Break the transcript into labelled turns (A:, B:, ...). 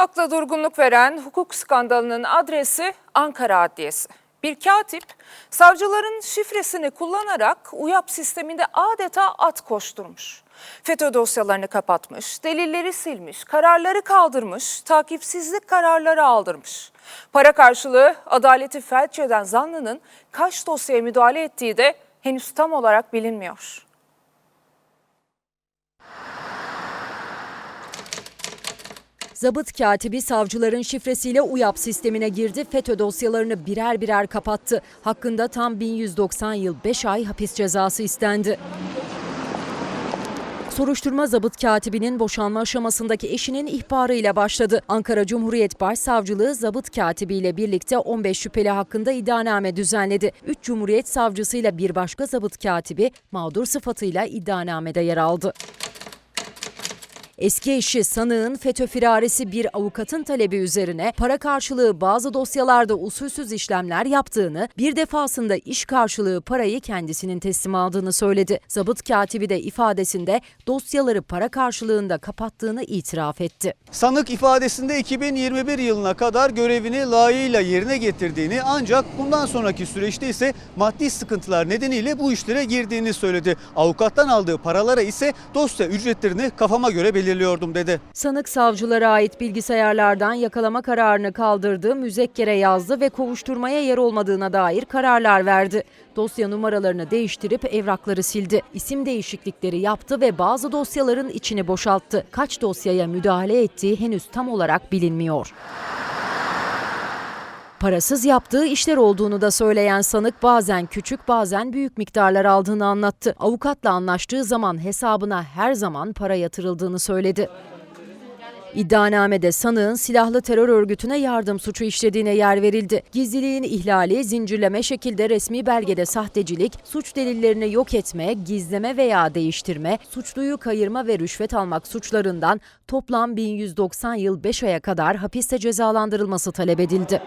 A: Akla durgunluk veren hukuk skandalının adresi Ankara Adliyesi. Bir katip savcıların şifresini kullanarak UYAP sisteminde adeta at koşturmuş. FETÖ dosyalarını kapatmış, delilleri silmiş, kararları kaldırmış, takipsizlik kararları aldırmış. Para karşılığı adaleti felç eden zanlının kaç dosyaya müdahale ettiği de henüz tam olarak bilinmiyor.
B: Zabıt katibi savcıların şifresiyle UYAP sistemine girdi. FETÖ dosyalarını birer birer kapattı. Hakkında tam 1190 yıl 5 ay hapis cezası istendi. Soruşturma zabıt katibinin boşanma aşamasındaki eşinin ihbarıyla başladı. Ankara Cumhuriyet Başsavcılığı zabıt katibiyle birlikte 15 şüpheli hakkında iddianame düzenledi. 3 Cumhuriyet savcısıyla bir başka zabıt katibi mağdur sıfatıyla iddianamede yer aldı. Eski eşi sanığın FETÖ firarisi bir avukatın talebi üzerine para karşılığı bazı dosyalarda usulsüz işlemler yaptığını, bir defasında iş karşılığı parayı kendisinin teslim aldığını söyledi. Zabıt katibi de ifadesinde dosyaları para karşılığında kapattığını itiraf etti.
C: Sanık ifadesinde 2021 yılına kadar görevini layığıyla yerine getirdiğini ancak bundan sonraki süreçte ise maddi sıkıntılar nedeniyle bu işlere girdiğini söyledi. Avukattan aldığı paralara ise dosya ücretlerini kafama göre belirliyordum dedi.
B: Sanık savcılara ait bilgisayarlardan yakalama kararını kaldırdı, müzekkere yazdı ve kovuşturmaya yer olmadığına dair kararlar verdi. Dosya numaralarını değiştirip evrakları sildi. İsim değişiklikleri yaptı ve bazı dosyaların içini boşalttı. Kaç dosyaya müdahale ettiği henüz tam olarak bilinmiyor. Parasız yaptığı işler olduğunu da söyleyen sanık bazen küçük bazen büyük miktarlar aldığını anlattı. Avukatla anlaştığı zaman hesabına her zaman para yatırıldığını söyledi. İddianamede sanığın silahlı terör örgütüne yardım suçu işlediğine yer verildi. Gizliliğin ihlali, zincirleme şekilde resmi belgede sahtecilik, suç delillerini yok etme, gizleme veya değiştirme, suçluyu kayırma ve rüşvet almak suçlarından toplam 1190 yıl 5 aya kadar hapiste cezalandırılması talep edildi.